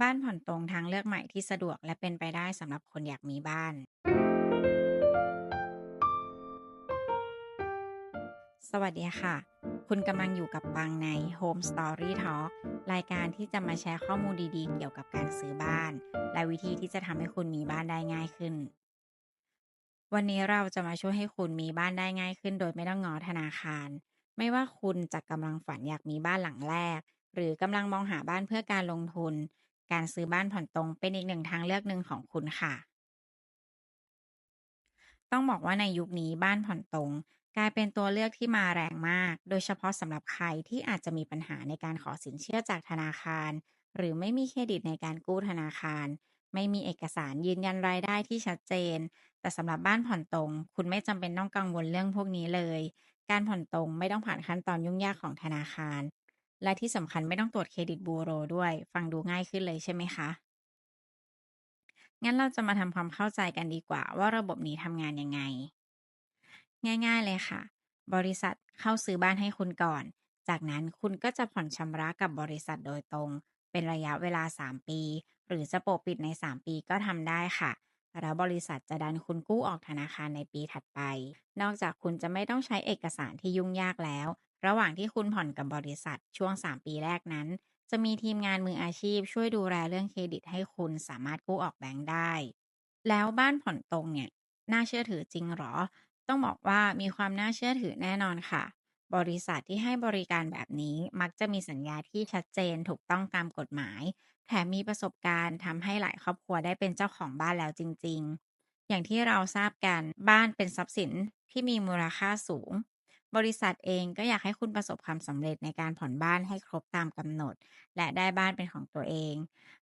บ้านผ่อนตรงทางเลือกใหม่ที่สะดวกและเป็นไปได้สำหรับคนอยากมีบ้าน สวัสดีค่ะ คุณกำลังอยู่กับปังใน Home Story Talk รายการที่จะมาแชร์ข้อมูลดีๆ เกี่ยวกับการซื้อบ้าน และวิธีที่จะทำให้คุณมีบ้านได้ง่ายขึ้น วันนี้เราจะมาช่วยให้คุณมีบ้านได้ง่ายขึ้น โดยไม่ต้องงอธนาคาร ไม่ว่าคุณจะกำลังฝันอยากมีบ้านหลังแรก หรือกำลังมองหาบ้านเพื่อการลงทุน การซื้อบ้านผ่อนตรงเป็นอีกหนึ่งทางเลือกหนึ่งของคุณค่ะ ต้องบอกว่าในยุคนี้บ้านผ่อนตรงกลายเป็นตัวเลือกที่มาแรงมาก โดยเฉพาะสำหรับใครที่อาจจะมีปัญหาในการขอสินเชื่อจากธนาคาร หรือไม่มีเครดิตในการกู้ธนาคาร ไม่มีเอกสารยืนยันรายได้ที่ชัดเจน แต่สำหรับบ้านผ่อนตรง คุณไม่จำเป็นต้องกังวลเรื่องพวกนี้เลย การผ่อนตรงไม่ต้องผ่านขั้นตอนยุ่งยากของธนาคาร และที่สำคัญไม่ต้องตรวจเครดิตบูโรด้วย ฟังดูง่ายขึ้นเลยใช่ไหมคะ งั้นเราจะมาทำความเข้าใจกันดีกว่า ว่าระบบนี้ทำงานยังไง ง่ายๆเลยค่ะ บริษัทเข้าซื้อบ้านให้คุณก่อน จากนั้นคุณก็จะผ่อนชำระกับบริษัทโดยตรง เป็นระยะเวลา 3 ปี หรือจะโปะปิดใน 3 ปีก็ทำได้ค่ะแล้วบริษัทจะดันคุณกู้ออกธนาคารในปีถัดไป นอกจากคุณจะไม่ต้องใช้เอกสารที่ยุ่งยากแล้ว ระหว่างที่คุณผ่อนกับบริษัทช่วง 3 ปีแรกนั้น จะมีทีมงานมืออาชีพช่วยดูแลเรื่องเครดิตให้คุณสามารถกู้ออกแบงก์ได้ แล้วบ้านผ่อนตรงเนี่ย น่าเชื่อถือจริงหรอ ต้องบอกว่ามีความน่าเชื่อถือแน่นอนค่ะ บริษัทที่ให้บริการแบบนี้มักจะมีสัญญาที่ชัดเจนถูกต้องตามกฎหมาย แถมมีประสบการณ์ทำให้หลายครอบครัวได้เป็นเจ้าของบ้านแล้วจริง ๆ อย่างที่เราทราบกันบ้านเป็นทรัพย์สินที่มีมูลค่าสูง บริษัทเองก็อยากให้คุณประสบความสำเร็จในการผ่อนบ้านให้ครบตามกำหนด และได้บ้านเป็นของตัวเอง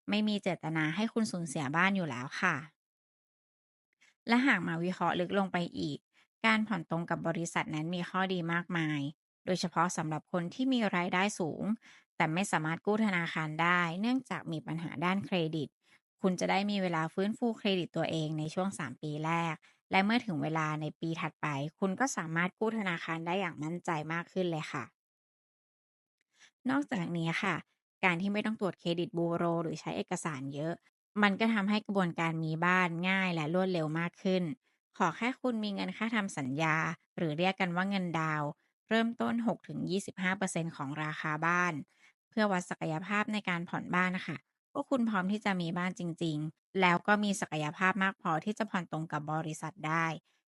ไม่มีเจตนาให้คุณสูญเสียบ้านอยู่แล้วค่ะ และหากมาวิเคราะห์ลึกลงไปอีก การผ่อนตรงกับบริษัทนั้นมีข้อดีมากมาย โดยเฉพาะสำหรับคนที่มีรายได้สูง แต่ไม่สามารถกู้ธนาคารได้ เนื่องจากมีปัญหาด้านเครดิต คุณจะได้มีเวลาฟื้นฟูเครดิตตัวเองในช่วง 3 ปีแรก และเมื่อถึงเวลาในปีถัดไป คุณก็สามารถกู้ธนาคารได้อย่างมั่นใจมากขึ้นเลยค่ะ นอกจากนี้ค่ะ การที่ไม่ต้องตรวจเครดิตบูโร หรือใช้เอกสารเยอะ มันก็ทำให้กระบวนการมีบ้านง่ายและรวดเร็วมากขึ้น ขอแค่คุณมีเงินค่าทำสัญญา หรือเรียกกันว่าเงินดาว เริ่มต้น 6-25%ของราคาบ้าน เพื่อวัดศักยภาพในการผ่อนบ้านนะคะ ว่าคุณพร้อมที่จะมีบ้านจริง ๆ แล้วก็มีศักยภาพมากพอที่จะผ่อนตรงกับบริษัทได้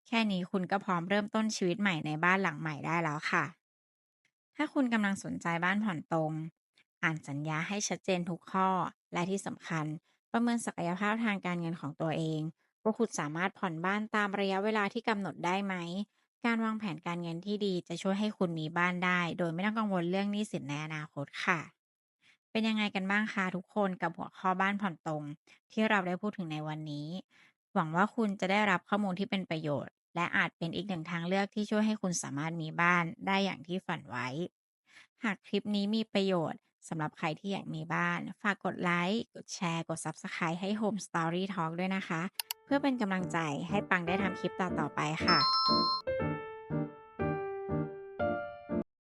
แค่นี้คุณก็พร้อมเริ่มต้นชีวิตใหม่ในบ้านหลังใหม่ได้แล้วค่ะ ถ้าคุณกำลังสนใจบ้านผ่อนตรง อ่านสัญญาให้ชัดเจนทุกข้อ และที่สำคัญ ประเมินศักยภาพทางการเงินของตัวเองว่าคุณสามารถผ่อนบ้านตามระยะเวลาที่กำหนดได้ไหม การวางแผนการเงินที่ดีจะช่วยให้คุณมีบ้านได้ โดยไม่ต้องกังวลเรื่องหนี้สินในอนาคตค่ะ เป็นยังไงกันบ้างคะทุกคนกับหัวข้อบ้านผ่อนตรง ที่เราได้พูดถึงในวันนี้ หวังว่าคุณจะได้รับข้อมูลที่เป็นประโยชน์ และอาจเป็นอีกหนึ่งทางเลือกที่ช่วยให้คุณสามารถมีบ้านได้อย่างที่ฝันไว้ หากคลิปนี้มีประโยชน์สำหรับใครที่อยากมีบ้าน ฝากกดไลค์กดแชร์ กด Subscribe ให้ Home Story Talk ด้วยนะคะ เพื่อเป็นกำลังใจให้ปังได้ทำคลิปต่อๆไปค่ะ